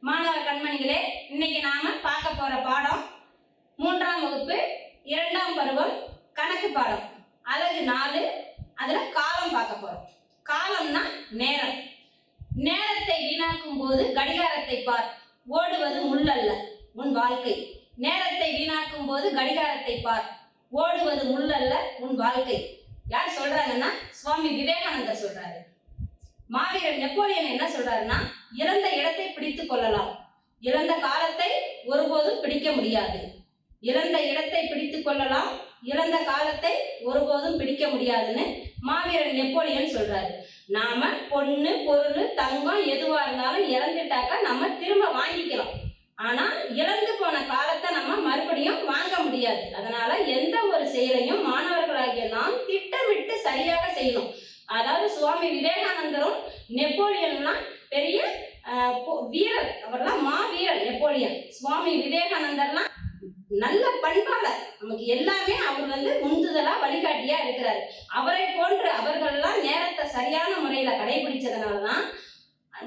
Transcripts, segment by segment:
மாணவ கண்மணிகளே இன்னைக்கு நாம பார்க்க போற பாடம் மூன்றாம் வகுப்பு இரண்டாம் பருவம் கணக்கு பாடம். அழகு நாலு அதுல காலம் பார்க்க போறோம். காலம்னா நேரம். நேரத்தை வீணாக்கும் போது கடிகாரத்தை பார். ஓடுவது முள்ளல்ல உன் வாழ்க்கை. நேரத்தை வீணாக்கும் போது கடிகாரத்தை பார். ஓடுவது முள்ளல்ல உன் வாழ்க்கை. யார் சொல்றாங்கன்னா சுவாமி விவேகானந்தர் சொல்றாரு. மாவீரர் நெப்போலியன் என்ன சொல்றாருன்னா இறந்த இடத்தை பிடித்துக் கொள்ளலாம். இறந்த காலத்தை ஒருபோதும் பிடிக்க முடியாது. இறந்த இடத்தை பிடித்துக் கொள்ளலாம். இறந்த காலத்தை ஒருபோதும் பிடிக்க முடியாதுன்னு மாவீரர் நெப்போலியன் சொல்றாரு. நாம பொண்ணு பொருள் தங்கம் எதுவா இருந்தாலும் இறந்துட்டாக்கா நம்ம திரும்ப வாங்கிக்கலாம். ஆனா இறந்து போன காலத்தை நம்ம மறுபடியும் வாங்க முடியாது. அதனால எந்த ஒரு செயலையும் மாணவர்களாகிய நாம் திட்டமிட்டு சரியாக செய்யணும். அதாவது சுவாமி விவேகானந்தரும் நெப்போலியன்லாம் பெரிய வீரர். அவர்லாம் மாவீரர் நெப்போலியன். சுவாமி விவேகானந்தர்லாம் நல்ல பண்பாளர். நமக்கு எல்லாமே அவர் வந்து உந்துதலா வழிகாட்டியா இருக்கிறாரு. அவரை போன்று அவர்கள்லாம் நேரத்தை சரியான முறையில கடைபிடிச்சதுனாலதான்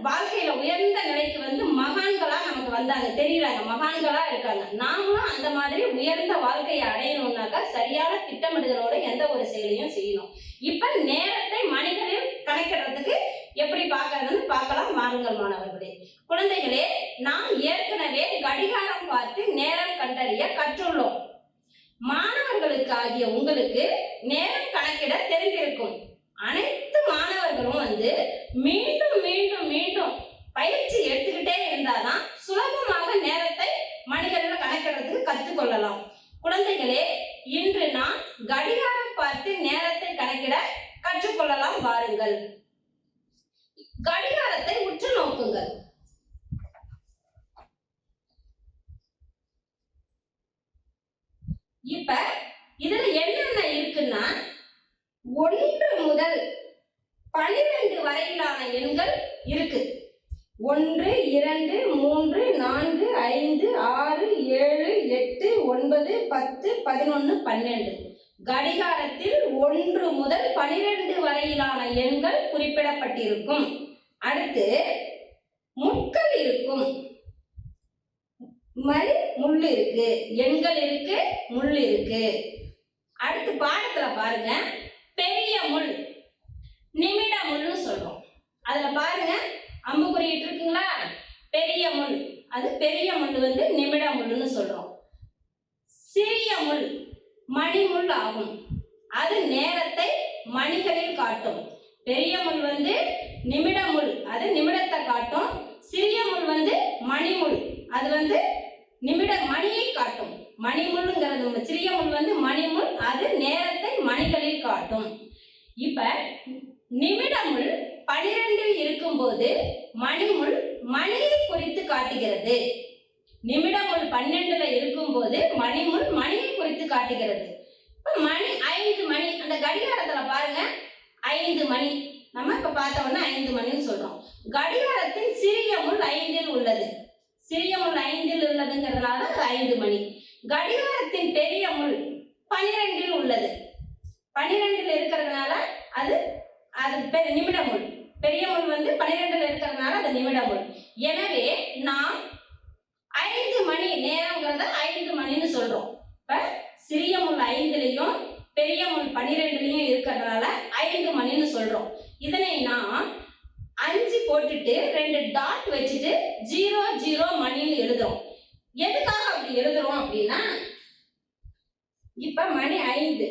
வாழ்க்கையில உயர்ந்த நிலைக்கு வந்து மகான்களா நமக்கு வந்தாங்க. தெரியுறாங்க மகான்களா இருக்காங்க. நாமளும் அந்த மாதிரி உயர்ந்த வாழ்க்கையை அடையணும்னாக்கா சரியான திட்டமிடுதலோட எந்த ஒரு செயலையும் செய்யணும். இப்ப நேரத்தை மனிதனில் கணக்கிடுறதுக்கு எப்படி பார்க்கறதுன்னு பார்க்கலாம் வாருங்கள் மாணவர்களே. குழந்தைகளே நாம் ஏற்கனவே கடிகாரம் பார்த்து நேரம் கண்டறிய கற்றுள்ளோம். மாணவர்களுக்கு ஆகிய உங்களுக்கு நேரம் கணக்கிட தெரிந்திருக்கும். அனைத்து மாணவர்களும் வந்து மீண்டும் மீண்டும் மீண்டும் பயிற்சி எடுத்துக்கிட்டே இருந்தாதான் சுலபமாக நேரத்தை மனிதர்கள் கணக்கிடுறதுக்கு கற்றுக்கொள்ளலாம். குழந்தைகளே இன்று நாம் கடிகாரம் பார்த்து நேரத்தை கணக்கிட கற்றுக்கொள்ளலாம் வாருங்கள் கடிகாரத்தை உற்று நோக்குங்கள் இப்ப இதுல என்னென்ன இருக்குன்னா ஒன்று முதல் பனிரெண்டு வரையிலான எண்கள் இருக்கு. ஒன்று இரண்டு மூன்று நான்கு ஐந்து ஆறு ஏழு எட்டு ஒன்பது பத்து பதினொன்று பன்னெண்டு. கடிகாரத்தில் ஒன்று முதல் பனிரெண்டு வரையிலான எண்கள் குறிப்பிடப்பட்டிருக்கும். அடுத்து முட்கள் இருக்கும். மாதிரி முள் இருக்கு. எண்கள் இருக்கு முள் இருக்கு. அடுத்து பாடத்துல பாருங்க. பெரிய முள். நிமிட முள்னு சொல்றோம். அதுல பாருங்க அம்புக்குறியிட்டு இருக்குங்களா? பெரிய முள். அது பெரிய முள் வந்து நிமிட முள்னு சொல்றோம். சிறிய முள் மணிமுள் ஆகும். அது நேரத்தை மணிகளில் காட்டும். பெரிய முள் வந்து நிமிட முள். அது நிமிடத்தை காட்டும். சிறிய முள் வந்து மணிமுள். அது வந்து நிமிட மணியை காட்டும். மணிமுள்ங்கிறது சிறிய முள் வந்து மணிமுள் அது நேரத்தை மணிகளில் காட்டும். இப்ப நிமிடமுள் பனிரெண்டில் இருக்கும்போது மணிமுள் மணியை குறித்து காட்டுகிறது. நிமிடமுள் பன்னெண்டுல இருக்கும்போது மணிமுள் மணியை குறித்து காட்டுகிறது. இப்ப மணி ஐந்து மணி அந்த கடிகாரத்துல பாருங்க ஐந்து மணி. நம்ம இப்ப பார்த்தோம்னா ஐந்து மணின்னு சொல்றோம். கடிகாரத்தின் சிறிய முள் ஐந்தில் உள்ளது. சிறிய முள் ஐந்தில் உள்ளதுங்கிறதுனால ஐந்து மணி. கடிகாரத்தின் பெரிய முள் பனிரெண்டில் உள்ளது. பனிரெண்டில் இருக்கிறதுனால அது அது பெ- நிமிட முள் பெரிய முள் வந்து பனிரெண்டில் இருக்கிறதுனால அது நிமிட முள் எனவே நாம் ஐந்து மணி நேரங்கிறத ஐந்து மணின்னு சொல்றோம். இப்ப சிறிய முள் ஐந்துலையும் பெரிய முள் பனிரெண்டுலையும் இருக்கிறதுனால ஐந்து மணின்னு சொல்றோம். இதனை நாம் அஞ்சு போட்டுட்டு ரெண்டு டாட் வச்சுட்டு ஜீரோ ஜீரோ மணின்னு எழுதுறோம். எதுக்காக அப்படி எழுதுறோம் அப்படின்னா இப்ப மணி ஐந்து.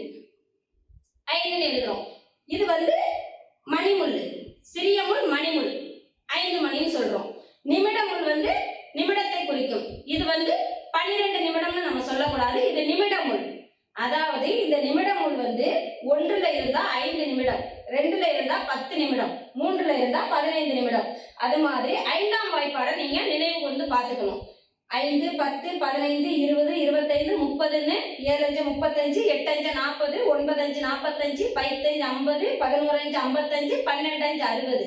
ஐந்துன்னு எழுதுறோம். இது வந்து மணிமுள் சிறிய முள் மணிமுள். ஐந்து மணின்னு சொல்றோம். நிமிட முள் வந்து நிமிடத்தை குறிக்கும். இது வந்து பன்னிரெண்டு நிமிடம்னு நம்ம சொல்லக்கூடாது. இது நிமிட முள் அதாவது இந்த நிமிட முள் வந்து ஒன்றுல இருந்தா ஐந்து நிமிடம் ரெண்டுல இருந்தா பத்து நிமிடம் மூன்றுல இருந்தா பதினைந்து நிமிடம். அது மாதிரி ஐந்தாம் வாய்ப்பாடை நீங்க நினைவு கொண்டு பார்த்துக்கணும். ஐந்து பத்து பதினைந்து இருபது இருபத்தைந்து முப்பதுன்னு ஏழு அஞ்சு முப்பத்தஞ்சு எட்டு அஞ்சு நாற்பது ஒன்பது அஞ்சு நாற்பத்தஞ்சு பைத்தஞ்சு ஐம்பது பதினோரு அஞ்சு ஐம்பத்தஞ்சு பன்னெண்டு அஞ்சு அறுபது.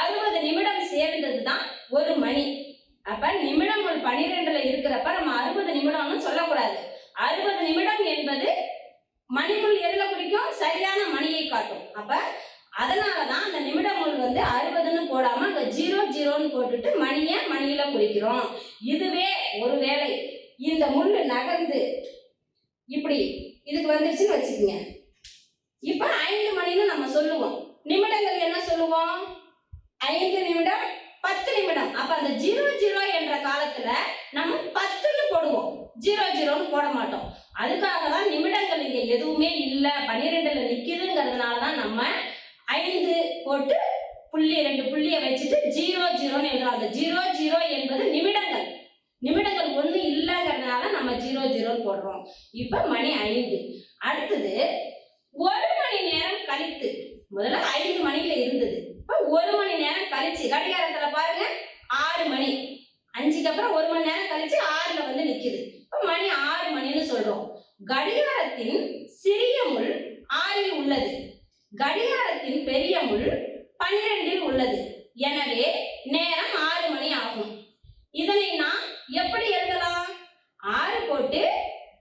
அறுபது நிமிடம் சேர்ந்தது தான் ஒரு மணி. அப்ப நிமிடம் பனிரெண்டுல இருக்கிறப்ப நம்ம அறுபது நிமிடம்னு சொல்லக்கூடாது. அறுபது நிமிடம் என்பது மணிக்குள் எதுல குறிக்கும்? சரியான மணியை காட்டும். அப்ப அதனால தான் அந்த நிமிடங்கள் முள் வந்து அறுபதுன்னு போடாமல் அங்கே ஜீரோ ஜீரோன்னு போட்டுட்டு மணியை மணியில் குறிக்கிறோம். இதுவே ஒரு வேலை இந்த முள் நகர்ந்து இப்படி இதுக்கு வந்துருச்சுன்னு வச்சுக்கோங்க. இப்போ ஐந்து மணின்னு நம்ம சொல்லுவோம். நிமிடங்கள் என்ன சொல்லுவோம்? ஐந்து நிமிடம் பத்து நிமிடம். அப்போ அந்த ஜீரோ ஜீரோ என்ற காலத்தில் நம்ம பத்துன்னு போடுவோம். ஜீரோ ஜீரோன்னு போட மாட்டோம். அதுக்காக தான் நிமிடங்கள் இங்கே எதுவுமே இல்லை. பன்னிரெண்டில் நிற்கிதுங்கிறதுனால தான் நம்ம ஐந்து போட்டு புள்ளி ரெண்டு புள்ளியை வச்சுட்டு ஜீரோ ஜீரோன்னு எழுதுறோம் அந்த ஜீரோ ஜீரோ என்பது நிமிடங்கள். நிமிடங்கள் ஒன்று இல்லைங்கிறதுனால நம்ம ஜீரோ ஜீரோன்னு போடுறோம். இப்போ மணி ஐந்து. அடுத்தது ஒரு மணி நேரம் கழித்து முதல்ல ஐந்து மணியில இருந்தது. இப்போ ஒரு மணி நேரம் கழிச்சு கடிகாரத்தில் பாருங்க ஆறு மணி. அஞ்சுக்கு அப்புறம் ஒரு மணி நேரம் கழிச்சு ஆறுல வந்து நிற்கிது இப்போ மணி ஆறு மணின்னு சொல்றோம். கடிகாரத்தின் சிறிய முள் ஆறில் உள்ளது. கடிகாரத்தின் பெரிய முள் பன்னிரெண்டில் உள்ளது. எனவே நேரம் ஆறு மணி ஆகும். இதனை நாம் எப்படி எழுதலாம்? ஆறு போட்டு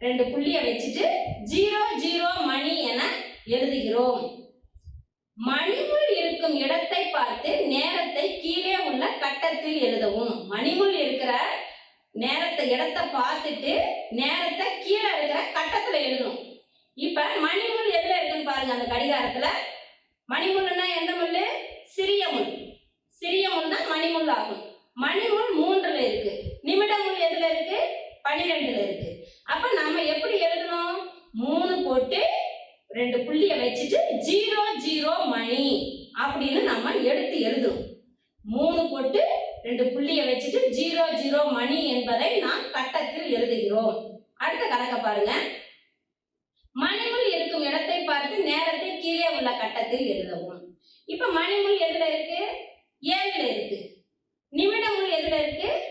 ரெண்டு புள்ளியை வச்சுட்டு ஜீரோ ஜீரோ மணி என எழுதுகிறோம். மணிமுள் இருக்கும் இடத்தை பார்த்து நேரத்தை கீழே உள்ள கட்டத்தில் எழுதவும். மணிமுள் இருக்கிற நேரத்தை இடத்தை பார்த்துட்டு நேரத்தை கீழே இருக்கிற கட்டத்தில் எழுதணும். இப்ப மணிமுள் எதுல இருக்குன்னு பாருங்க அந்த கடிகாரத்துல. மணிமுள்னா எந்த முள்ளு? சிறிய முள். சிறிய முள் தான் மணிமுள் ஆகும். மணிமுள் மூன்றுல இருக்கு. நிமிட முள் எதுல இருக்கு? பனிரெண்டுல இருக்கு. அப்ப நம்ம எப்படி எழுதணும்? மூணு போட்டு ரெண்டு புள்ளிய வச்சுட்டு ஜீரோ ஜீரோ மணி அப்படின்னு நம்ம எடுத்து எழுதுவோம். மூணு போட்டு ரெண்டு புள்ளிய வச்சுட்டு ஜீரோ ஜீரோ மணி என்பதை நாம் கட்டத்தில் எழுதுகிறோம். அடுத்த கணக்க பாருங்க. மணிமுள் இருக்கும் இடத்தை பார்த்து நேரத்தை கீழே உள்ள கட்டத்தில் எழுதவும். இப்ப மணிமுள் எதுல இருக்கு? ஏழுல இருக்கு. நிமிடமுள் எதுல இருக்கு?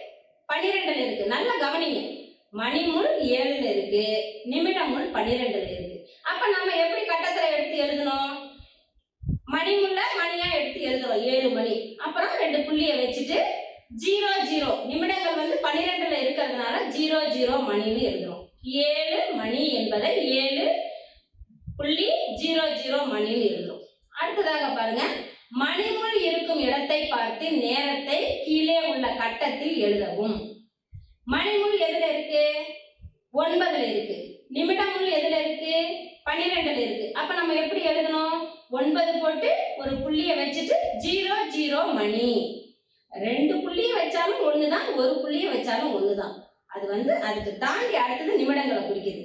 பன்னிரெண்டுல இருக்கு. நல்லா கவனிங்க. மணிமுள் ஏழுல இருக்கு. நிமிடமுள் பன்னிரெண்டுல இருக்கு. அப்ப நம்ம எப்படி கட்டத்துல எடுத்து எழுதணும்? மணிமுள்ள மணியா எடுத்து எழுதுறோம் ஏழு மணி. அப்புறம் ரெண்டு புள்ளிய வச்சுட்டு ஜீரோ ஜீரோ. நிமிடங்கள் வந்து பன்னிரெண்டுல இருக்கிறதுனால ஜீரோ ஜீரோ மணின்னு எழுதுறோம். ஏழு மணி என்பதை ஏழு புள்ளி ஜீரோ ஜீரோ மணின்னு எழுதுறோம். அடுத்ததாக பாருங்க. மணிமுள் இருக்கும் இடத்தை பார்த்து நேரத்தை கீழே உள்ள கட்டத்தில் எழுதவும். மணிமுள் எதுல இருக்கு? ஒன்பதுல இருக்கு. நிமிடமுள் எதுல இருக்கு? பன்னிரெண்டுல இருக்கு. அப்ப நம்ம எப்படி எழுதணும்? ஒன்பது போட்டு ஒரு புள்ளிய வச்சுட்டு ஜீரோ ஜீரோ மணி. ரெண்டு புள்ளிய வச்சாலும் ஒண்ணுதான் ஒரு புள்ளிய வச்சாலும் ஒண்ணுதான். அது வந்து அதுக்கு தாண்டி அடுத்தது நிமிடங்களை குறிக்குது.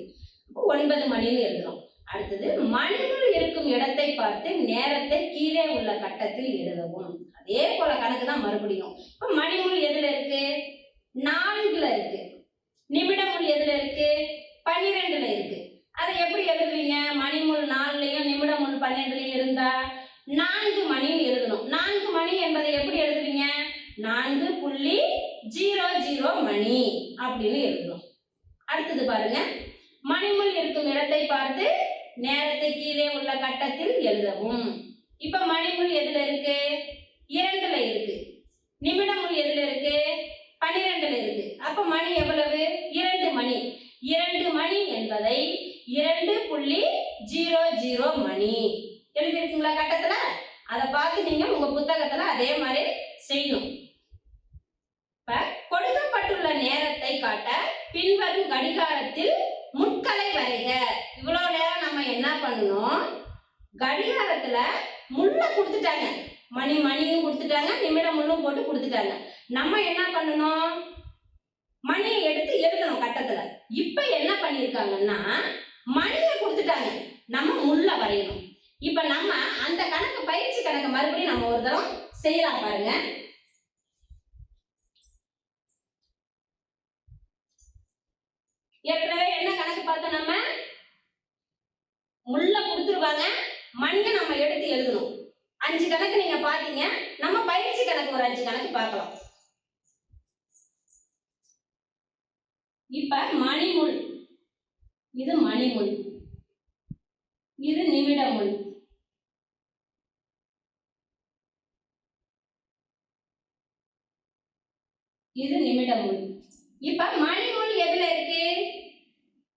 ஒன்பது மணின்னு எழுதுறோம். அடுத்தது மணிகள் இருக்கும் இடத்தை பார்த்து நேரத்தை கீழே உள்ள கட்டத்தில் எழுதவும். அதே போல கணக்கு தான் மறுபடியும். இப்போ மணிமுள் எதுல இருக்கு? நான்குல இருக்கு. நிமிடமுள் எதுல இருக்கு? பன்னிரெண்டுல இருக்கு. அதை எப்படி எழுதுவீங்க? மணிமுள் நாலுலையும் நிமிடமுள் பன்னெண்டுலையும் இருந்தா நான்கு மணின்னு எழுதணும். நான்கு மணி என்பதை எப்படி எழுதுவீங்க? நான்கு புள்ளி ஜீரோ ஜீரோ மணி அப்படின்னு எழுதணும் அடுத்தது பாருங்க. மணிமுள் இருக்கும் இடத்தை பார்த்து நேரத்தை கீழே உள்ள கட்டத்தில் எழுதவும். இப்ப மணிமுள் எதுல இருக்கு? இரண்டுல இருக்கு. நிமிடமுள் எதுல இருக்கு? பன்னிரெண்டுல இருக்கு. அப்ப மணி எவ்வளவு? இரண்டு மணி. இரண்டு மணி என்பதை இரண்டு புள்ளி ஜீரோ ஜீரோ மணி. எழுதியிருக்குங்களா கட்டத்துல? அதை பார்த்து நீங்க உங்க புத்தகத்துல அதே மாதிரி செய்யணும் இப்ப கொடுக்கப்பட்டுள்ள நேரத்தை காட்ட பின்வரும் கடிகாரத்தில் முட்களை வரைக. இவ்வளவு நேரம் நம்ம என்ன பண்ணணும்? கடிகாரத்துல முள்ள கொடுத்துட்டாங்க. மணி மணியும் கொடுத்துட்டாங்க நிமிடம் முள்ளும் போட்டு கொடுத்துட்டாங்க. நம்ம என்ன பண்ணணும்? மணியை எடுத்து எழுதணும் கட்டத்துல. இப்ப என்ன பண்ணிருக்காங்கன்னா மணியை கொடுத்துட்டாங்க. நம்ம முள்ள வரையணும். இப்ப நம்ம அந்த கணக்கு பயிற்சி கணக்கு மறுபடியும் நம்ம ஒரு தரம் செய்யலாம் பாருங்க. ஏற்கனவே என்ன கணக்கு பார்த்தோம் நம்ம? முள்ள கொடுத்துருவாங்க மண்ணை நம்ம எடுத்து எழுதணும். அஞ்சு கணக்கு நீங்க பாத்தீங்க நம்ம பயிற்சி கணக்கு ஒரு அஞ்சு கணக்கு பார்க்கலாம். இப்ப மணிமுள். இது மணிமுள். இது நிமிடமுள். இது நிமிடமுள். இப்ப மணிமுள் எதுல இருக்கு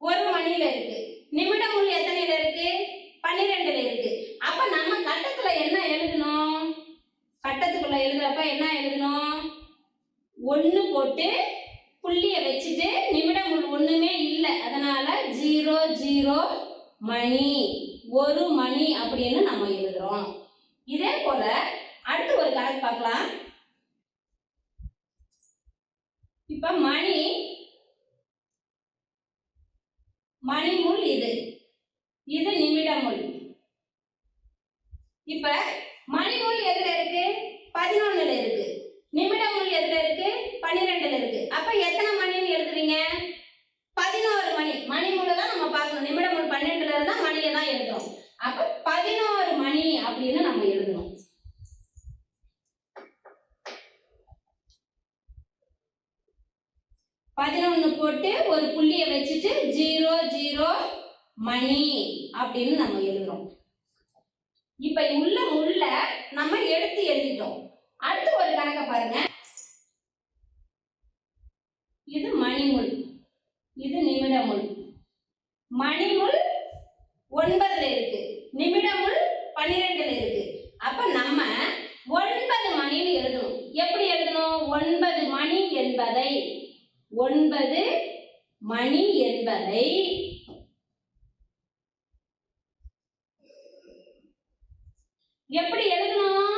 ஒரு மணியில இருக்கு நிமிடமுள் எத்தனையில இருக்கு பன்னிரெண்டுல இருக்கு அப்ப நம்ம கட்டத்துல என்ன எழுத சொல்ல எழுதுறப்ப என்ன எழுதணும் ஒன்று போட்டு புள்ளியை வச்சுட்டு நிமிடம் முள் ஒன்றுமே இல்லை அதனால ஜீரோ ஜீரோ மணி ஒரு மணி அப்படின்னு நம்ம எழுதுறோம் இதே போல அடுத்து ஒரு கணக்கு பார்க்கலாம் இப்ப மணி மணிமுள் இது இது நிமிடமுள் இப்ப மணிமுள் எதுல இருக்கு பதினொன்னுல இருக்கு நிமிடமுள் எதுல இருக்கு பன்னிரெண்டுல இருக்கு. அப்ப எத்தனை மணின்னு எழுதுவீங்க? பதினோரு மணி. மணிமுள்ள தான் நம்ம பார்க்கணும். நிமிடம் பன்னெண்டுல இருந்தா மணியை தான் எழுதுறோம் அப்ப பதினோரு மணி அப்படின்னு நம்ம எழுதணும் பதினொன்னு போட்டு ஒரு புள்ளியை வச்சுட்டு ஜீரோ ஜீரோ மணி அப்படின்னு நம்ம எழுதுறோம் இப்ப உள்ள முள்ள நம்ம எடுத்து எழுதிட்டோம் அடுத்து ஒரு கணக்கை பாருங்க இது மணிமுள் இது நிமிடமுள் மணிமுள் ஒன்பதுல இருக்கு நிமிடமுள் பன்னிரெண்டுல இருக்கு அப்ப நம்ம ஒன்பது மணின்னு எழுதணும் எப்படி எழுதணும் ஒன்பது மணி என்பதை ஒன்பது மணி என்பதை எப்படி எழுதணும்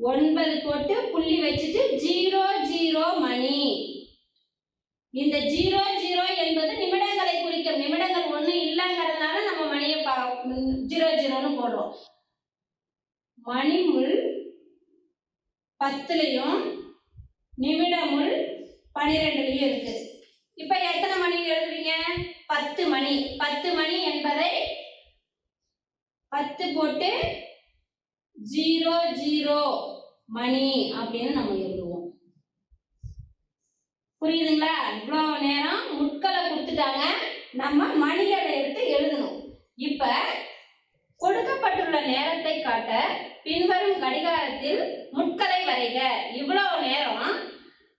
ஒன்பது போட்டு புள்ளி வச்சுட்டு ஜீரோ ஜீரோ மணி. இந்த ஜீரோ ஜீரோ என்பது நிமிடங்களை குறிக்கும். நிமிடங்கள் ஒண்ணு இல்லைங்கிறதுனால நம்ம மணியை ஜீரோ ஜீரோன்னு போடுறோம். மணிமுள் பத்துலையும் நிமிடமுள் பனிரெண்டுலையும் இருக்கு. இப்ப எத்தனை மணி எழுதுவீங்க? பத்து மணி. பத்து மணி என்பதை பத்து போட்டு ஜீரோ ஜீரோ மணி அப்படின்னு நம்ம எழுதுவோம். புரியுதுங்களா? இவ்வளோ நேரம் முட்களை கொடுத்துட்டாங்க. நம்ம மணிகளை எடுத்து எழுதணும். இப்ப கொடுக்கப்பட்டுள்ள நேரத்தை காட்ட பின்வரும் கடிகாரத்தில் முட்களை வரைக. இவ்வளவு நேரம்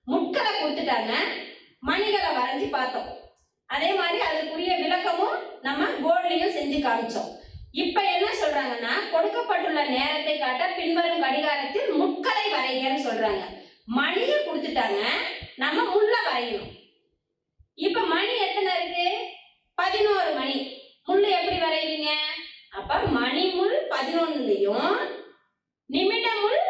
முட்களை கொடுத்துட்டாங்க. மணிகளை வரைஞ்சி பார்த்தோம். அதே மாதிரி அதுக்குரிய விளக்கமும் நம்ம போர்ட்லயும் செஞ்சு காமிச்சோம். இப்ப என்ன சொல்றாங்கன்னா கொடுக்கப்பட்டுள்ள நேரத்தை காட்ட பின்வரும் கடிகாரத்தில் முட்களை வரைகன்னு சொல்றாங்க. மணியை கொடுத்துட்டாங்க நம்ம முள்ள வரையணும். இப்ப மணி எத்தனை இருக்கு? பதினோரு மணி. முள்ளு எப்படி வரைவீங்க? அப்ப மணிமுள் பதினொன்னுலையும் நிமிடமுள்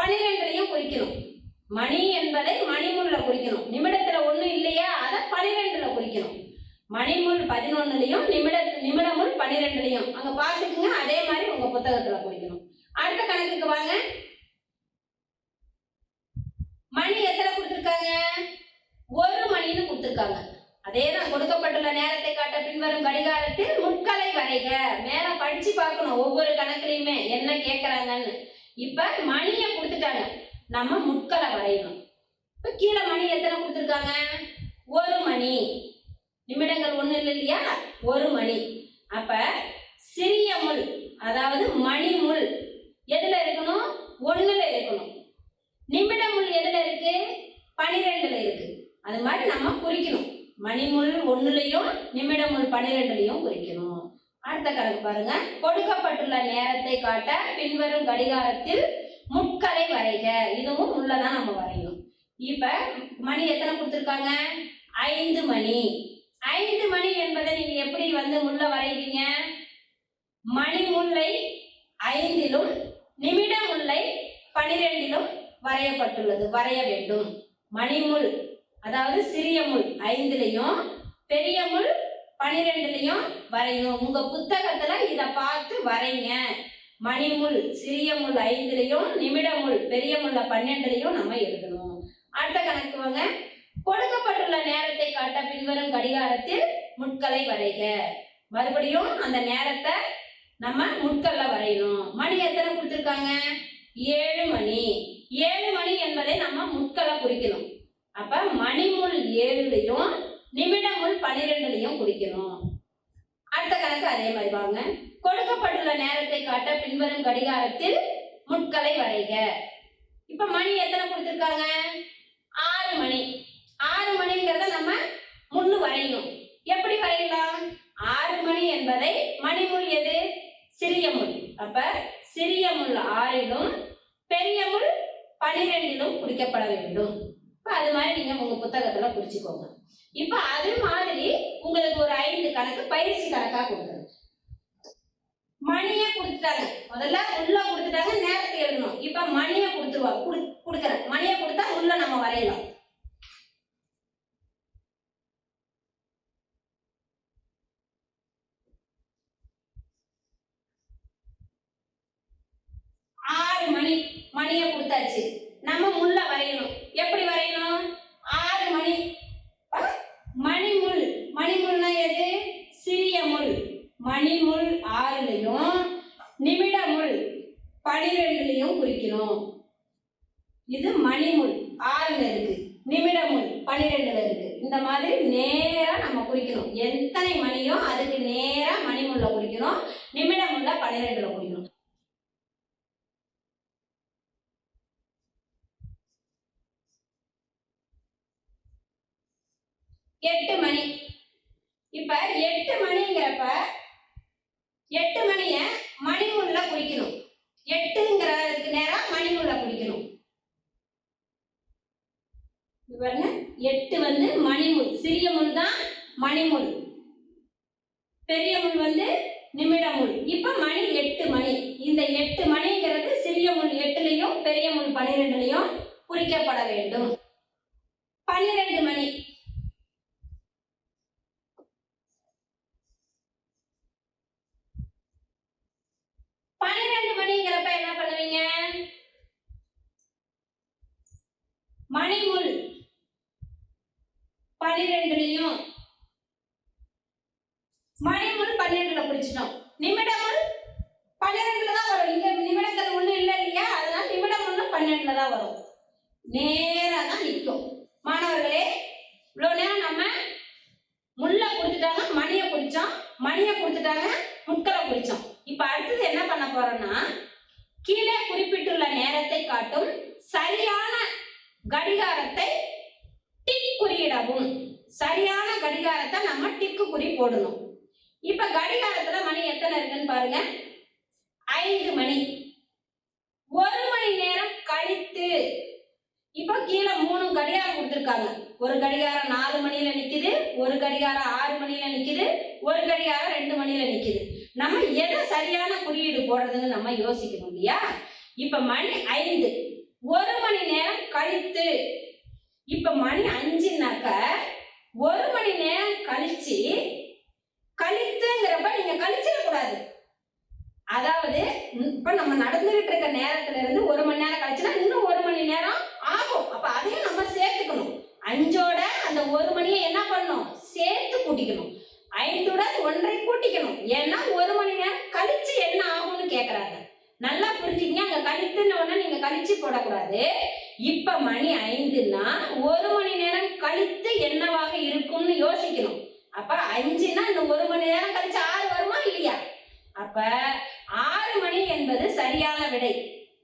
பனிரெண்டுலையும் குறிக்கணும். மணி என்பதை மணிமுள்ள குறிக்கணும். நிமிடத்துல ஒண்ணு இல்லையா? அதை பனிரெண்டுல குறிக்கணும். மணிமுள் பதினொன்னுலையும் நிமிட நிமிடமுள் பனிரெண்டுலையும். அங்க பாத்துக்குங்க அதே மாதிரி உங்க புத்தகத்துல குறிக்கணும் அடுத்த கணக்குக்கு வாங்க. மணி எத்தனை கொடுத்துருக்காங்க? ஒரு மணின்னு கொடுத்துருக்காங்க. அதே தான் கொடுக்கப்பட்டுள்ள நேரத்தை காட்ட பின்வரும் கடிகாரத்தில் முட்களை வரைக. மேல படிச்சு பார்க்கணும் ஒவ்வொரு கணக்குலையுமே என்ன கேட்கறாங்கன்னு இப்ப மணியை கொடுத்துட்டாங்க. நம்ம முட்களை வரையணும். இப்ப கீழே மணி எத்தனை கொடுத்துருக்காங்க? ஒரு மணி. நிமிடங்கள் ஒண்ணு இல்லை இல்லையா? ஒரு மணி. அப்ப சிறிய முள் அதாவது மணி முள் எதுல இருக்கணும்? ஒண்ணுல இருக்கணும். நிமிட முள் எதுல இருக்கு? பனிரெண்டுல இருக்கு. அது மாதிரி நம்ம குறிக்கணும். மணிமுள் ஒன்றுலையும் நிமிட முள் பனிரெண்டுலையும் குறிக்கணும். அடுத்த கணக்கு பாருங்க. கொடுக்கப்பட்டுள்ள நேரத்தை காட்ட பின்வரும் கடிகாரத்தில் முட்களை வரைக. இதுவும் உள்ளதான் நம்ம வரையணும். இப்ப மணி எத்தனை கொடுத்துருக்காங்க? ஐந்து மணி. ஐந்து மணி என்பதை நீங்க எப்படி வந்து முள்ள வரைவீங்க? மணி முல்லை ஐந்திலும் நிமிட முல்லை பனிரெண்டிலும் வரையப்பட்டுள்ளது. வரைய வேண்டும். மணிமுள் அதாவது சிறிய முள் ஐந்துலையும் பெரிய முள் பனிரெண்டுலையும் வரையணும். உங்க புத்தகத்துல இதை பார்த்து வரைங்க. மணிமுள் சிறிய முள் ஐந்துலையும் நிமிட முள் பெரிய முள்ள பன்னெண்டுலையும் நம்ம எழுதணும். அடுத்த கணக்கு வாங்க. கொடுக்கப்பட்டுள்ள நேரத்தை காட்ட பின்வரும் கடிகாரத்தில் முட்களை வரைக. மறுபடியும் அந்த நேரத்தை நம்ம முட்கல்ல வரையணும். மணி எத்தனை கொடுத்துருக்காங்க? ஏழு மணி. ஏழு மணி என்பதை நம்ம முட்களை குறிக்கணும். அப்ப மணிமுள் ஏழுலையும் நிமிடமுள் பனிரெண்டுலையும் குறிக்கணும். அடுத்த கணக்கு அதே மாதிரி வாங்க. கொடுக்கப்பட்டுள்ள நேரத்தை காட்ட பின்வரும் கடிகாரத்தில் முட்களை வரைக. இப்ப மணி எத்தனை கொடுத்துருக்காங்க? ஆறு மணி. ஆறு மணிங்கிறத நம்ம முன்னு வரையணும். எப்படி வரையலாம்? ஆறு மணி என்பதை மணிமுள் எது? சிறிய முள். அப்ப சிறிய முள் ஆறிலும் பெரிய முள் பனிரெண்டிலும் குறிக்கப்பட வேண்டும். இப்போ அது மாதிரி நீங்க உங்க புத்தகத்துல குறிச்சுக்கோங்க இப்போ அது மாதிரி உங்களுக்கு ஒரு ஐந்து கணக்கு பயிற்சி கணக்கா கொடுக்குறது மணியை கொடுத்துட்டாங்க. முதல்ல உள்ள கொடுத்துட்டாங்க நேரத்தை எழுதணும். இப்ப மணியை கொடுத்துருவா குடு- கொடுக்குறேன். மணியை கொடுத்தா உள்ள நம்ம வரையலாம். ஆறு மணி மணியை கொடுத்தாச்சு. நம்ம முள்ள வரையணும். எப்படி வரையணும்? ஆறு மணி. மணிமுள். மணிமுள்னா எது? சிறிய முள். மணிமுள் ஆறுலையும் நிமிட முள் பனிரெண்டுலையும் குறிக்கணும். இது மணிமுள். ஆறுல இருக்கு. நிமிட முள் பனிரெண்டுல இருக்கு. இந்த மாதிரி நேரா நம்ம குறிக்கணும். எத்தனை மணியோ அதுக்கு நேரா மணிமுள்ள குறிக்கணும். நிமிடமுள்ள பனிரெண்டுல குறிக்கணும். எட்டு மணி. இப்ப எட்டு மணிங்கிறப்ப எட்டு மணிய உள்ள குறிக்கணும் எட்டுங்கிறதுக்கு நேரம் மணிமுள்ள குறிக்கணும் இங்க பாருங்க எட்டு வந்து மணிமுள் சிறிய முள் தான் மணிமுள் பெரிய முள் வந்து நிமிட முள் இப்ப மணி எட்டு மணி. இந்த எட்டு மணிங்கிறது சிறிய முள் எட்டுலையும் பெரிய முள் பன்னிரெண்டுலையும் குறிக்கப்பட வேண்டும். பன்னிரெண்டு மணி பன்னிரெண்டு மணிங்கிறப்ப என்ன பண்ணுவீங்க மணிமுள் பன்னிரெண்டுலையும் மணிமுள் பன்னிரெண்டுல குறிச்சிட்டோம் நிமிடமுள் பன்னிரெண்டுல தான் வரும் இங்க நிமிடங்கள் ஒண்ணு இல்லை இல்லையா அதனால நிமிடம் ஒண்ணு பன்னிரெண்டுல தான் வரும் நேரா தான் நிற்கும் மாணவர்களே இவ்வளோ நேரம் நம்ம முள்ள கொடுத்துட்டாங்க மணியை குறிச்சோம் மணியை கொடுத்துட்டாங்க முட்களை குறிச்சோம் இப்ப அடுத்தது என்ன பண்ண போறோம்னா கீழே குறிப்பிட்டுள்ள நேரத்தை காட்டும் சரியான கடிகாரத்தை டிக் குறியிடவும் சரியான கடிகாரத்தை நம்ம டிக்கு குறி போடணும் இப்ப கடிகாரத்துல மணி எத்தனை இருக்குன்னு பாருங்க ஐந்து மணி ஒரு மணி நேரம் கழித்து இப்போ கீழே மூணு கடிகாரம் கொடுத்துருக்காங்க. ஒரு கடிகாரம் நாலு மணியில நிக்குது ஒரு கடிகாரம் ஆறு மணியில நிக்குது ஒரு கடிகாரம் ரெண்டு மணியில நிக்குது. நம்ம எதை சரியான குறியீடு போடுறதுன்னு நம்ம யோசிக்கணும் இல்லையா? இப்ப மணி ஐந்து. ஒரு மணி நேரம் கழித்து. இப்ப மணி அஞ்சுனாக்க ஒரு மணி நேரம் கழிச்சு கழித்துங்கிறப்ப நீங்க கழிச்சிடக்கூடாது. அதாவது இப்ப நம்ம நடந்துகிட்டு இருக்க நேரத்துல இருந்து ஒரு மணி நேரம் கழிச்சுன்னா இன்னும் ஒரு மணி நேரம் ஆகும். அப்ப அதையும் நம்ம சேர்த்துக்கணும். அஞ்சோட அந்த ஒரு மணியை என்ன பண்ணணும்? சேர்த்து கூட்டிக்கணும். ஐந்துடன் ஒன்றை கூட்டிக்கணும். ஏன்னா ஒரு மணி நேரம் கழிச்சு என்ன ஆகும்னு கேக்குறாங்க. நல்லா புரிஞ்சுக்கங்க. அங்க கழித்துன்னு ஒண்ணு நீங்க கழிச்சு போடக்கூடாது. இப்ப மணி ஐந்துன்னா ஒரு மணி நேரம் கழித்து என்னவாக இருக்கும்னு யோசிக்கணும். அப்ப அஞ்சுன்னா இந்த ஒரு மணி நேரம் கழிச்சு ஆறு வருமா இல்லையா? அப்ப ஆறு மணி என்பது சரியான விடை.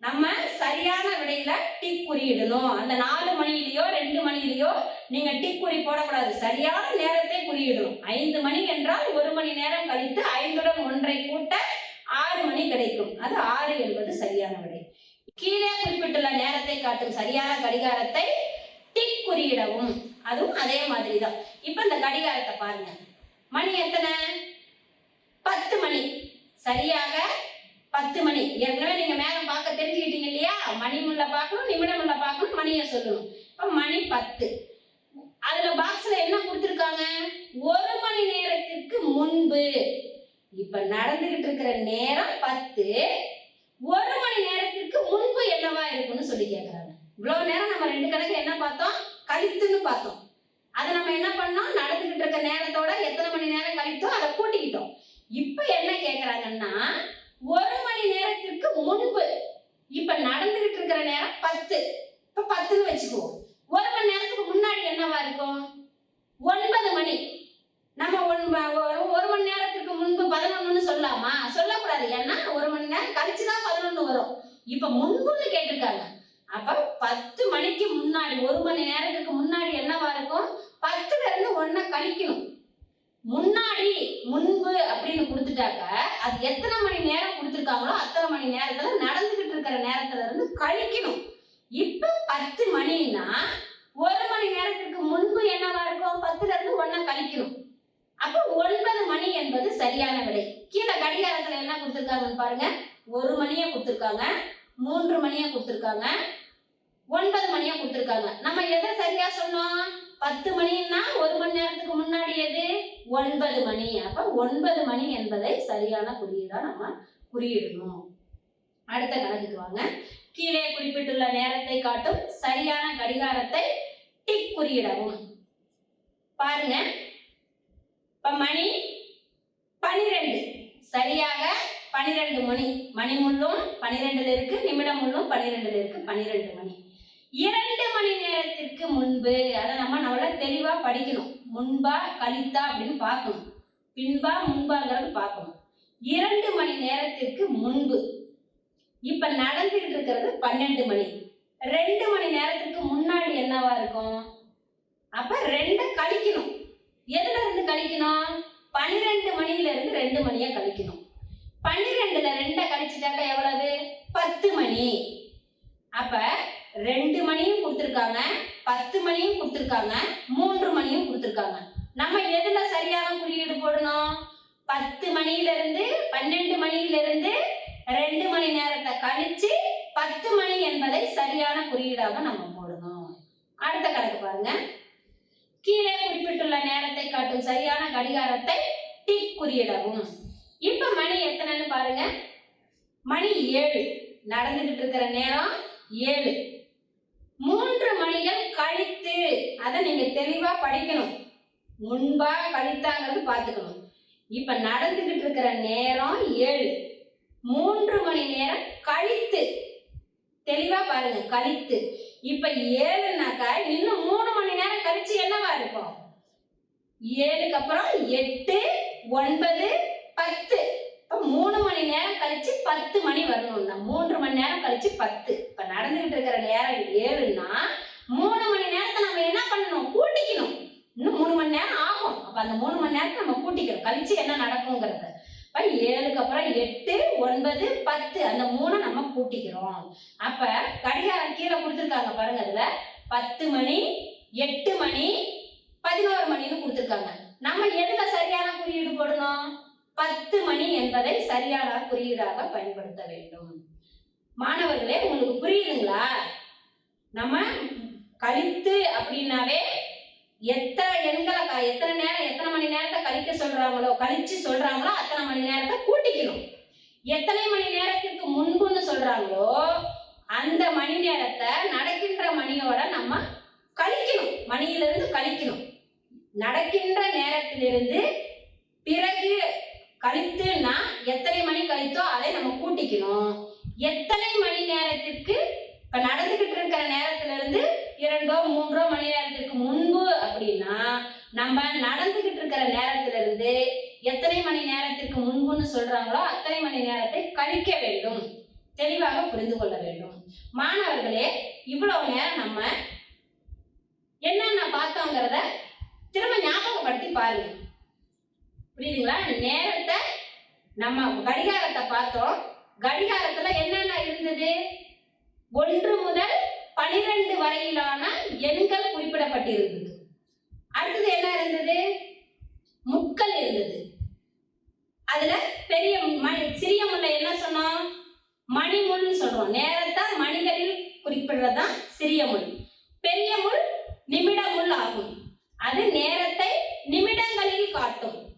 நம்ம சரியான விடையில டிக் குறியிடணும் அந்த நாலு மணியிலயோ ரெண்டு மணியிலயோ நீங்க டிக் குறி போடக்கூடாது. சரியான நேரத்தை குறியிடணும். ஐந்து மணி என்றால் ஒரு மணி நேரம் கழித்து ஐந்துடன் ஒன்றை கூட்ட ஆறு மணி கிடைக்கும். அது ஆறு என்பது சரியான விடை. கீழே குறிப்பிட்டுள்ள நேரத்தை காட்டும் சரியான கடிகாரத்தை டிக் குறியிடவும் அதுவும் அதே மாதிரி தான் இப்போ இந்த கடிகாரத்தை பாருங்க. மணி எத்தனை? பத்து மணி. சரியாக பத்து மணி. ஏற்கனவே நீங்க நேரம் பார்க்க தெரிஞ்சுக்கிட்டீங்க இல்லையா? மணி முள்ள பார்க்கணும் நிமிடம் முள்ள பார்க்கணும் மணியை சொல்லணும். இப்போ மணி பத்து. அதுல பாக்ஸ்ல என்ன கொடுத்துருக்காங்க? ஒரு மணி நேரத்திற்கு முன்பு. இப்ப நடந்துகிட்டு இருக்கிற நேரம் பத்து. ஒரு மணி நேரத்திற்கு முன்பு என்னவா இருக்கும்னு சொல்லி கேட்கறாங்க இவ்வளவு நேரம் நம்ம ரெண்டு கணக்கு என்ன பார்த்தோம்? கழித்துன்னு பார்த்தோம். அதை நம்ம என்ன பண்ணோம்? நடந்துகிட்டு இருக்க நேரத்தோட எத்தனை மணி நேரம் கழித்தோ அதை கூட்டிக்கிட்டோம். இப்ப என்ன கேக்குறாங்கன்னா ஒரு மணி நேரத்திற்கு முன்பு இப்ப நடந்துகிட்டு இருக்கிற நேரம் பத்து. இப்ப பத்துன்னு வச்சுக்குவோம் ஒரு மணி நேரத்துக்கு முன்னாடி என்னவா இருக்கும்? ஒன்பது மணி. நம்ம ஒன்ப- ஒரு- ஒரு மணி நேரத்துக்கு முன்பு பதினொன்னு சொல்லலாமா சொல்லக்கூடாது. ஏன்னா ஒரு மணி நேரம் கழிச்சு தான் பதினொன்னு வரும். இப்ப முன்புன்னு கேட்டிருக்காங்க. அப்ப பத்து மணிக்கு முன்னாடி ஒரு மணி நேரத்துக்கு முன்னாடி என்னவா இருக்கும்? பத்துல இருந்து ஒன்ன கழிக்கணும். முன்னாடி முன்பு அப்படின்னு கொடுத்துட்டாக்க அது எத்தனை மணி நேரம் கொடுத்துருக்காங்களோ அத்தனை மணி நேரத்துல நடந்துகிட்டு இருக்கிற நேரத்துல இருந்து கழிக்கணும். இப்ப பத்து மணின்னா ஒரு மணி நேரத்திற்கு முன்பு என்னவா இருக்கும்? பத்துல இருந்து ஒன்னா கழிக்கணும். அப்ப ஒன்பது மணி என்பது சரியான விடை. கீழே கடிகாரத்துல என்ன கொடுத்துருக்காங்கன்னு பாருங்க. ஒரு மணியை கொடுத்துருக்காங்க மூன்று மணியை கொடுத்துருக்காங்க ஒன்பது மணியை கொடுத்துருக்காங்க. நம்ம எதை சரியா சொன்னோம்? பத்து மணின்னா ஒரு மணி நேரத்துக்கு முன்னாடி எது? ஒன்பது மணி. அப்ப ஒன்பது மணி என்பதை சரியான குறியீடா நம்ம குறியிடணும். அடுத்த கணக்குக்கு வாங்க. கீழே குறிப்பிட்டுள்ள நேரத்தை காட்டும் சரியான கடிகாரத்தை டிக் குறியிடவும். பாருங்க. இப்ப மணி பனிரெண்டு. சரியாக பனிரெண்டு மணி. மணி முள்ளும் பனிரெண்டுல இருக்கு நிமிடம் முள்ளும் பனிரெண்டுல இருக்கு பனிரெண்டு மணி. இரண்டு மணி நேரத்திற்கு முன்பு அதை நம்ம நல்லா தெளிவா படிக்கணும். முன்பா கழித்தா அப்படின்னு பார்க்கணும். பின்பா முன்பாங்கிறது பார்க்கணும். இரண்டு மணி நேரத்திற்கு முன்பு. இப்ப நடந்துகிட்டு இருக்கிறது பன்னெண்டு மணி. ரெண்டு மணி நேரத்துக்கு முன்னாடி என்னவா இருக்கும்? அப்ப ரெண்ட கழிக்கணும். எதுல இருந்து கழிக்கணும்? பன்னிரெண்டு மணில இருந்து ரெண்டு மணியா கழிக்கணும். பன்னிரெண்டுல ரெண்ட கழிச்சுட்டாக்க எவ்வளவு? பத்து மணி. அப்ப ரெண்டு மணியும் கொடுத்துருக்காங்க பத்து மணியும் கொடுத்துருக்காங்க மூன்று மணியும் கொடுத்துருக்காங்க. நம்ம எதுல சரியான குறியீடு போடணும்? பத்து மணியில இருந்து பன்னெண்டு மணியில இருந்து ரெண்டு மணி நேரத்தை கழிச்சு பத்து மணி என்பதை சரியான குறியீடாக நம்ம போடணும். அடுத்த கணக்கு பாருங்க. கீழே குறிப்பிட்டுள்ள நேரத்தை காட்டும் சரியான கடிகாரத்தை டிக் குறியிடவும். இப்ப மணி எத்தனைன்னு பாருங்க. மணி ஏழு. நடந்துகிட்டு இருக்கிற நேரம் ஏழு. மூன்று மணிகள் கழித்து அதை நீங்க தெளிவா படிக்கணும். முன்பா கழித்தாங்கிறது பார்த்துக்கணும். இப்ப நடந்துகிட்டு இருக்கிற நேரம் ஏழு. மூன்று மணி நேரம் கழித்து. தெளிவா பாருங்க கழித்து. இப்ப ஏழுனாக்கா இன்னும் மூணு மணி நேரம் கழிச்சு என்னவா இருக்கும்? ஏழுக்கு அப்புறம் எட்டு ஒன்பது பத்து. மூணு மணி நேரம் கழிச்சு பத்து மணி வரணும்னா மூன்று மணி நேரம் கழிச்சு பத்து. இப்ப நடந்துகிட்டு இருக்கிற நேரம் ஏழுன்னா மூணு மணி நேரத்தை நம்ம என்ன பண்ணணும்? கூட்டிக்கணும். இன்னும் மூணு மணி நேரம் ஆகும். அப்ப அந்த மூணு மணி நேரத்தை நம்ம கூட்டிக்கணும். கழிச்சு என்ன நடக்குங்கிறத இப்ப ஏழுக்கு அப்புறம் எட்டு ஒன்பது பத்து அந்த மூணை நம்ம கூட்டிக்கிறோம். அப்ப கடிகாரம் கீழே கொடுத்துருக்காங்க பாருங்க அதுல. பத்து மணி எட்டு மணி பதினோரு மணின்னு கொடுத்துருக்காங்க. நம்ம எதுல சரியான குறியீடு போடணும்? பத்து மணி என்பதை சரியான குறியீடாக பயன்படுத்த வேண்டும். மாணவர்களே உங்களுக்கு புரியுதுங்களா? நம்ம கழித்து அப்படின்னாவே எத்தனை எண்களை க- எத்தனை நேரம் எத்தனை மணி நேரத்தை கழிக்க சொல்றாங்களோ கழிச்சு சொல்றாங்களோ அத்தனை மணி நேரத்தை கூட்டிக்கணும். எத்தனை மணி நேரத்திற்கு முன்புன்னு சொல்றாங்களோ அந்த மணி நேரத்தை நடக்கின்ற மணியோட நம்ம கழிக்கணும். மணியிலிருந்து கழிக்கணும். நடக்கின்ற நேரத்திலிருந்து பிறகு கழித்துன்னா எத்தனை மணி கழித்தோ அதை நம்ம கூட்டிக்கணும். எத்தனை மணி நேரத்திற்கு இப்ப நடந்துகிட்டு இருக்கிற நேரத்துல இருந்து இரண்டோ மூன்றோ மணி நேரத்திற்கு முன்பு அப்படின்னா நம்ம நடந்துகிட்டு இருக்கிற நேரத்துல இருந்து எத்தனை மணி நேரத்திற்கு முன்புன்னு சொல்றாங்களோ அத்தனை மணி நேரத்தை கழிக்க வேண்டும். தெளிவாக புரிந்து கொள்ள வேண்டும். மாணவர்களே இவ்வளவு நேரம் நம்ம என்னென்ன பார்த்தோங்கிறத திரும்ப ஞாபகப்படுத்தி பாருங்க. புரியுதுங்களா? நேரத்தை நம்ம கடிகாரத்தை பார்த்தோம். கடிகாரத்துல என்னென்ன இருந்தது? ஒன்று முதல் பனிரெண்டு வரையிலான எண்கள் குறிப்பிடப்பட்டிருந்தது. அடுத்தது என்ன இருந்தது? முட்கள் இருந்தது. அதுல பெரிய மணி சிறிய முல்லை என்ன சொன்னோம்? மணிமுள்னு சொல்றோம். நேரத்தை மணிகளில் குறிப்பிடுறதுதான் சிறிய முள். பெரிய முள் நிமிட முள் ஆகும். அது நேரத்தை நிமிடங்களில் காட்டும்.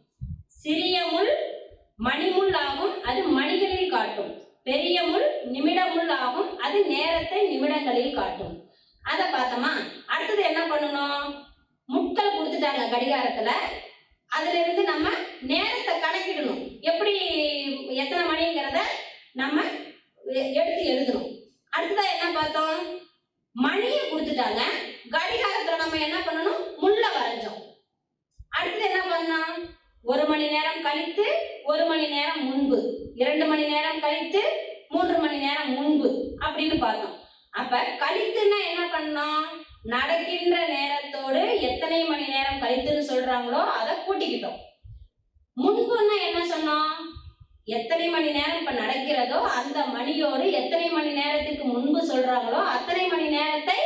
சிறிய முள் மணிமுள் ஆகும் அது மணிகளில் காட்டும். பெரிய முள் நிமிட முள் ஆகும் அது நேரத்தை நிமிடங்களில் காட்டும். அதை பார்த்தோமா? அடுத்தது என்ன பண்ணணும்? முட்கள் கொடுத்துட்டாங்க கடிகாரத்துல. அதுல இருந்து நம்ம நேரத்தை கணக்கிடணும். எப்படி எத்தனை மணிங்கிறத நம்ம எ- எடுத்து எழுதணும். அடுத்ததா என்ன பார்த்தோம்? மணியை கொடுத்துட்டாங்க. கடிகாரத்துல நம்ம என்ன பண்ணணும்? முள்ள வரைஞ்சோம். அடுத்தது என்ன பண்ணோம் ஒரு மணி நேரம் கழித்து ஒரு மணி நேரம் முன்பு. இரண்டு மணி நேரம் கழித்து மூன்று மணி நேரம் முன்பு. அப்படின்னு பார்த்தோம். அப்ப கழித்துன்னா என்ன பண்ணோம்? நடக்கின்ற நேரத்தோடு எத்தனை மணி நேரம் கழித்துன்னு சொல்றாங்களோ அதை கூட்டிக்கிட்டோம். முன்புன்னா என்ன சொன்னோம்? எத்தனை மணி நேரம் இப்ப நடக்கிறதோ அந்த மணியோடு எத்தனை மணி நேரத்துக்கு முன்பு சொல்றாங்களோ அத்தனை மணி நேரத்தை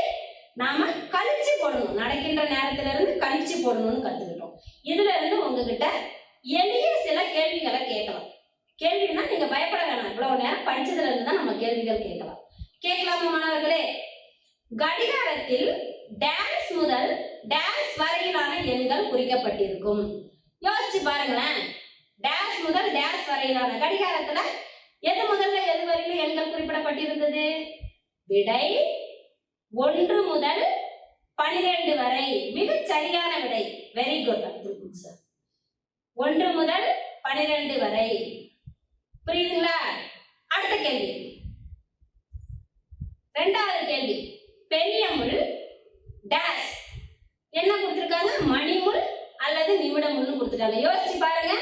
நாம கழிச்சு போடணும். நடக்கின்ற நேரத்துல இருந்து கழிச்சு போடணும்னு கத்துக்கிட்டோம். இதுல இருந்து உங்ககிட்ட எளிய சில கேள்விகளை கேட்கலாம். கேள்வினா நீங்க பயப்பட வேணாம். இவ்வளவு நேரம் படிச்சதுல இருந்து தான் நம்ம கேள்விகள் கேட்கலாம். கேட்கலாமா மாணவர்களே? கடிகாரத்தில் டேன்ஸ் முதல் டேன்ஸ் வரையிலான எண்கள் குறிக்கப்பட்டிருக்கும். யோசிச்சு பாருங்களேன். டேஷ் முதல் டேஷ் வரையிலான கடிகாரத்துல எது முதல்ல எது வரையிலும் எண்கள் குறிப்பிடப்பட்டிருந்தது? விடை ஒன்று முதல் பனிரெண்டு வரை மிக சரியான விடை. வெரி குட் அப்துல் சார் ஒன்று முதல் பனிரெண்டு வரை. புரியுதுங்களா? அடுத்த கேள்வி. ரெண்டாவது கேள்வி. பெரிய முள் டேஷ் என்ன கொடுத்துருக்காங்க? மணிமுள் அல்லது நிமிட முள்னு கொடுத்துருக்காங்க. யோசிச்சு பாருங்க.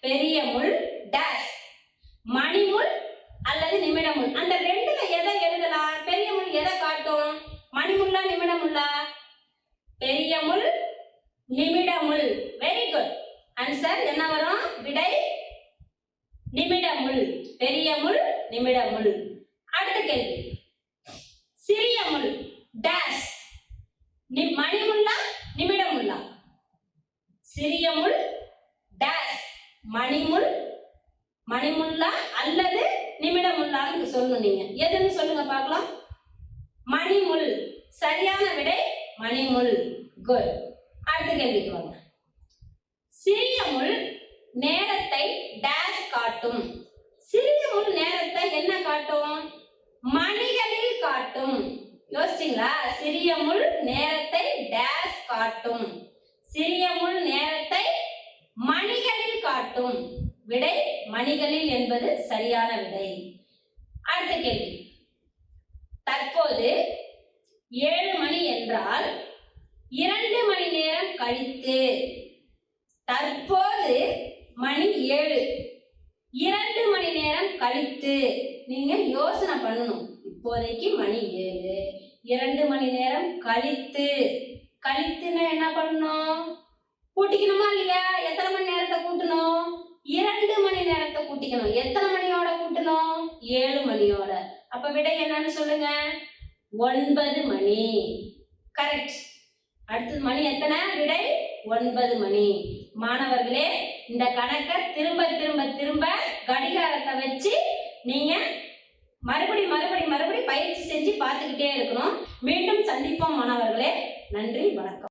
பெரிய முள் டேஷ் மணிமுள் அல்லது நிமிட முள் அந்த ரெண்டுல எதை எழுதலாம்? பெரிய முள் எதை காட்டும்? மணிமுள்ளா நிமிடமுல்லா. பெரிய முள் நிமிடமுள் வெரி குட் ஆன்சர் என்ன வரும்? விடை நிமிடமுள் பெரிய முள் நிமிடமுள் அடுத்த கேள்வி. சிறிய முள் டேஷ் நி மணிமுள்ளா நிமிடமுள்ளா சிறிய முள் டேஷ் மணிமுள் மணிமுள்ளா அல்லது நிமிடமுள்ளான்னு சொல்லணும் நீங்க. எதுன்னு சொல்லுங்க பார்க்கலாம். மணிமுள். சரியான விடை மணிமுள். குட் அடுத்த கேள்விக்கு வாங்க. சிறிய முள் நேரத்தை டேஷ் காட்டும். சிறிய முள் நேரத்தை என்ன காட்டும்? மணிகளில் காட்டும். யோசிச்சிங்களா? சிறிய முள் நேரத்தை டேஷ் காட்டும். சிறிய முள் நேரத்தை மணிகளில் காட்டும். விடை மணிகளில் என்பது சரியான விடை. அடுத்த கேள்வி. தற்போது ஏழு மணி என்றால் இரண்டு மணி நேரம் கழித்து. தற்போது மணி ஏழு. இரண்டு மணி நேரம் கழித்து. நீங்க யோசனை பண்ணணும். இப்போதைக்கு மணி ஏழு. இரண்டு மணி நேரம் கழித்து. கழித்துன்னா என்ன பண்ணணும்? கூட்டிக்கணுமா இல்லையா? எத்தனை மணி நேரத்தை கூட்டணும்? இரண்டு மணி நேரத்தை கூட்டிக்கணும். எத்தனை மணியோட கூட்டணும்? ஏழு மணியோட. அப்ப விடை என்னன்னு சொல்லுங்க. ஒன்பது மணி. கரெக்ட் அடுத்தது மணி எத்தனை? விடை ஒன்பது மணி. மாணவர்களே இந்த கணக்கை திரும்ப திரும்ப திரும்ப கடிகாரத்தை வச்சு நீங்க மறுபடி மறுபடி மறுபடி பயிற்சி செஞ்சு பார்த்துக்கிட்டே இருக்கணும். மீண்டும் சந்திப்போம் மாணவர்களே. நன்றி வணக்கம்.